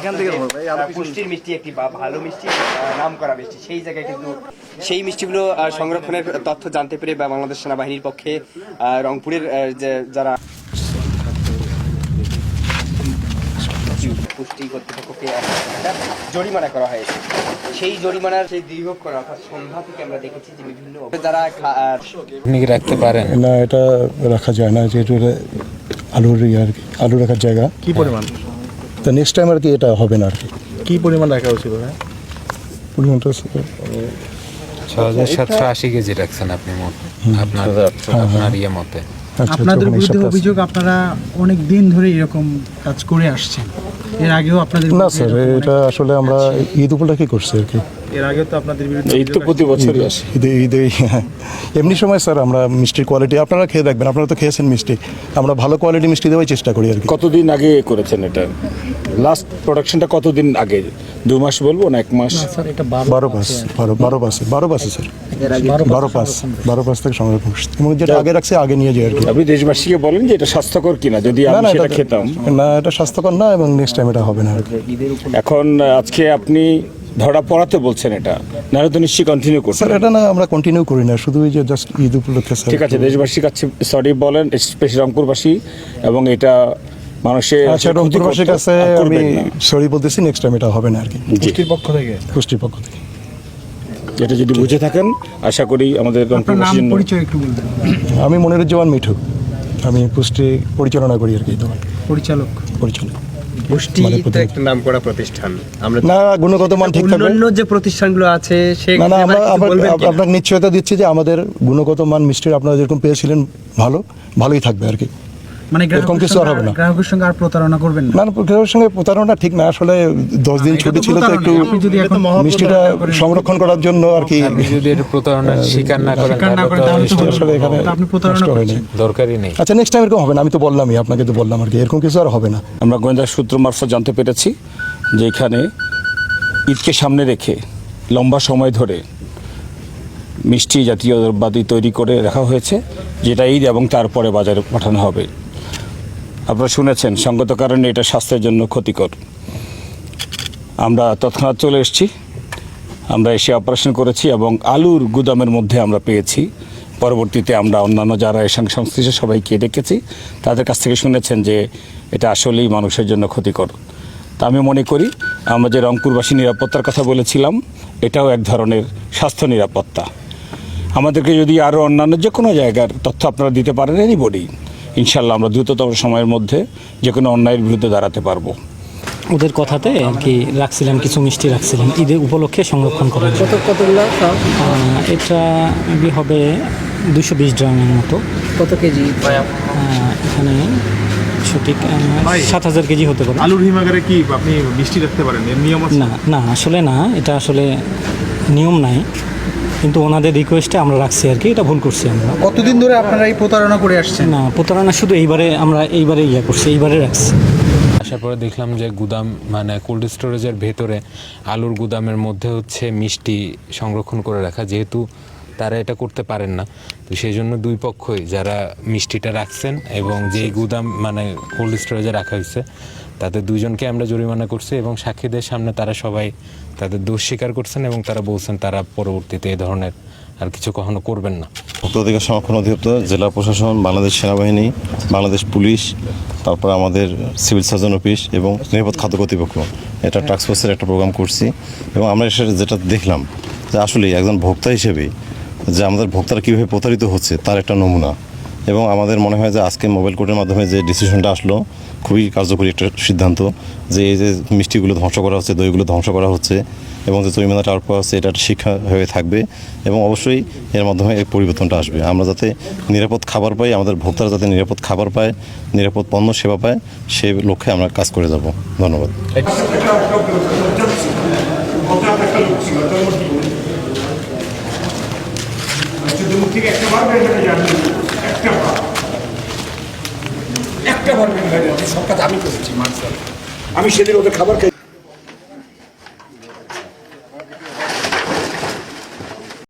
এখান থেকে পুষ্টির মিষ্টি একটি বা- ভালো মিষ্টি নাম করা মিষ্টি সেই জায়গায় কিন্তু সেই মিষ্টিগুলো সংরক্ষণের তথ্য জানতে পেরে বা বাংলাদেশ সেনাবাহিনীর পক্ষে রংপুরের যে যারা পুষ্টি কর্তৃপক্ষকে জরিমানা করা হয়েছে সেই জরিমানার সেই দীর্ঘ করা অর্থাৎ সন্ধ্যা থেকে আমরা দেখেছি যে বিভিন্ন যারা রাখতে পারেন? না এটা রাখা যায় না যেহেতু আলুর ইয়ে আর কি আলু রাখার জায়গা। কি পরিমাণ? তো নেক্সট টাইম আর কি এটা হবে না আর কি। কি পরিমাণ রাখা উচিত হ্যাঁ পরিমাণটা ছ হাজার সাতশো আশি কেজি রাখছেন আপনি মোট আপনার আপনার ইয়ে মতে। আচ্ছা, আপনাদের বিরুদ্ধে আছে। অভিযোগ আপনারা অনেক দিন ধরে এরকম কাজ করে আসছেন। এর আগেও আপনাদের না স্যার এটা আসলে আমরা ঈদ উপলক্ষে করছি আর কি। এর আগে তো আপনাদের বিরুদ্ধে এই তো প্রতি বছরই আসে। ঈদে ঈদে হ্যাঁ। এমনি সময় স্যার আমরা মিষ্টির কোয়ালিটি আপনারা খেয়ে দেখবেন আপনারা তো খেয়েছেন মিষ্টি। আমরা ভালো কোয়ালিটি মিষ্টি দেওয়ার চেষ্টা করি আর কি। কতদিন আগে করেছেন এটা? লাস্ট প্রোডাকশনটা কতদিন আগে? দু মাস বলব না এক মাস? স্যার এটা বারো পাস বারো বারো পাসে বারো পাসে স্যার। বারো পাস বারো পাস থেকে সংরক্ষণ করছি। এবং যেটা আগে রাখছে আগে নিয়ে যাই আর কি। আপনি দেশবাসীকে বলেন যে এটা স্বাস্থ্যকর কিনা যদি না আমি সেটা এটা খেতাম। না এটা স্বাস্থ্যকর না এবং নেক্সট টাইম এটা হবে না। আর কি এখন আজকে আপনি ধরা পড়াতে বলছেন এটা। নাহলে তো নিশ্চয়ই কন্টিনিউ করছেন স্যার এটা না আমরা কন্টিনিউ করি না শুধু ওই যে জাস্ট ঈদ উপলক্ষে স্যার। ঠিক আছে দেশবাসীর কাছে সরি বলেন স্পেশাল রংপুরবাসী এবং এটা মানুষের আচ্ছা রংপুরবাসীর কাছে আমি সরি বলতেছি নেক্সট টাইম এটা হবে না আর কি। জি। পক্ষ থেকে? পুষ্টির পক্ষ থেকে। এটা যদি বুঝে থাকেন আশা করি আমাদের আপনার নাম রংপুরবাসীর জন্য পরিচয় একটু বলবেন। আমি মনিরুজ্জামান মিঠু। আমি পুষ্টি পরিচালনা করি আর কি দোকান পরিচালক। মানে তো প্রতি- একটা নাম করা প্রতিষ্ঠান। আমরা না গুণগত মান ঠিক থাকবে অন্যান্য যে প্রতিষ্ঠানগুলো আছে সে না না আমরা? আপনাকে নিশ্চয়তা দিচ্ছি যে আমাদের গুণগত মান মিষ্টির আপনারা যেরকম পেয়েছিলেন ভালো ভালোই থাকবে আর কি। মানে এরকম কিছু আর হবে না। গ্রাহকের সঙ্গে আর প্রতারণা করবেন না। না না গ্রাহকের সঙ্গে প্রতারণা ঠিক না আসলে দশ দিন ছুটি ছিল তো একটু আপনি যদি এখন মিষ্টিটা সংরক্ষণ করার জন্য আর কি। যদি এটা প্রতারণার স্বীকার না করেন আসলে এখানে আপনি প্রতারণা দরকারই নেই। আচ্ছা নেক্সট টাইম এরকম হবে না আমি তো বললামই আপনাকে তো বললাম আর কি এরকম কিছু আর হবে না। আমরা গোয়েন্দা সূত্র মারফত জানতে পেরেছি যে এখানে ঈদকে সামনে রেখে লম্বা সময় ধরে মিষ্টি জাতীয় দ্রব্যাদি তৈরি করে রাখা হয়েছে যেটা ঈদ এবং তারপরে বাজারে পাঠানো হবে। আপনারা শুনেছেন, সঙ্গত কারণে এটা স্বাস্থ্যের জন্য ক্ষতিকর। আমরা তৎক্ষণাৎ চলে এসেছি। আমরা এসে অপারেশন করেছি এবং আলুর গুদামের মধ্যে আমরা পেয়েছি। পরবর্তীতে আমরা অন্যান্য যারা এর সঙ্গে সংশ্লিষ্ট সবাইকে ডেকেছি তাদের কাছ থেকে শুনেছেন যে এটা আসলেই মানুষের জন্য ক্ষতিকর। তা আমি মনে করি, আমরা যে রংপুরবাসী নিরাপত্তার কথা বলেছিলাম, এটাও এক ধরনের স্বাস্থ্য নিরাপত্তা। আমাদেরকে যদি আরও অন্যান্য যে কোনো জায়গার তথ্য আপনারা দিতে পারেন এনিবডি ইনশাল্লাহ আমরা দ্রুততম সময়ের মধ্যে যে কোনো অন্যায়ের বিরুদ্ধে দাঁড়াতে পারব। ওদের কথাতে আর কি রাখছিলেন কিছু মিষ্টি রাখছিলেন? ঈদের উপলক্ষে সংরক্ষণ করার জন্য এটা হবে দুশো বিশ গ্রামের মতো। কত কেজি? এখানে সঠিক সাত হাজার কেজি হতে পারে। আলুর হিমাগারে কি আপনি মিষ্টি রাখতে পারেন? নিয়ম না না আসলে না এটা আসলে নিয়ম নাই। কিন্তু ওনাদের রিকোয়েস্টে আমরা রাখছি আর কি এটা ভুল করছি আমরা। কতদিন ধরে আপনারা এই প্রতারণা করে আসছেন? না প্রতারণা শুধু এইবারে আমরা এইবারে ইয়ে করছি এইবারে রাখছি। আসার পরে দেখলাম যে গুদাম মানে কোল্ড স্টোরেজের ভেতরে আলুর গুদামের মধ্যে হচ্ছে মিষ্টি সংরক্ষণ করে রাখা যেহেতু তারা এটা করতে পারেন না। তো সেই জন্য দুই পক্ষই যারা মিষ্টিটা রাখছেন এবং যেই গুদাম মানে কোল্ড স্টোরেজে রাখা হয়েছে তাদের দুইজনকে আমরা জরিমানা করছি এবং সাক্ষীদের সামনে তারা সবাই তাদের দোষ স্বীকার করছেন এবং তারা বলছেন তারা পরবর্তীতে এই ধরনের আর কিছু কখনো করবেন না। ভোক্তা অধিকার সংরক্ষণ অধিদপ্তর জেলা প্রশাসন বাংলাদেশ সেনাবাহিনী বাংলাদেশ পুলিশ তারপর আমাদের সিভিল সার্জন অফিস এবং নিরাপদ খাদ্য কর্তৃপক্ষ। এটা টাস্ক ফোর্সের একটা প্রোগ্রাম করছি এবং আমরা এসে যেটা দেখলাম যে আসলে একজন ভোক্তা হিসেবে যে আমাদের ভোক্তারা কীভাবে প্রতারিত হচ্ছে, তার একটা নমুনা। এবং আমাদের মনে হয় যে আজকে মোবাইল কোর্টের মাধ্যমে যে ডিসিশনটা আসলো, খুবই কার্যকরী একটা সিদ্ধান্ত যে এই যে মিষ্টিগুলো ধ্বংস করা হচ্ছে, দইগুলো ধ্বংস করা হচ্ছে এবং যে জরিমানা টার পাওয়া হচ্ছে এটা শিক্ষা হয়ে থাকবে এবং অবশ্যই এর মাধ্যমে এই পরিবর্তনটা আসবে। আমরা যাতে নিরাপদ খাবার পাই, আমাদের ভোক্তারা যাতে নিরাপদ খাবার পায়, নিরাপদ পণ্য সেবা পায়, সে লক্ষ্যে আমরা কাজ করে যাব। ধন্যবাদ। কাজ আমি করেছি মার্শাল। আমি সেদিন ওদের খাবার খাই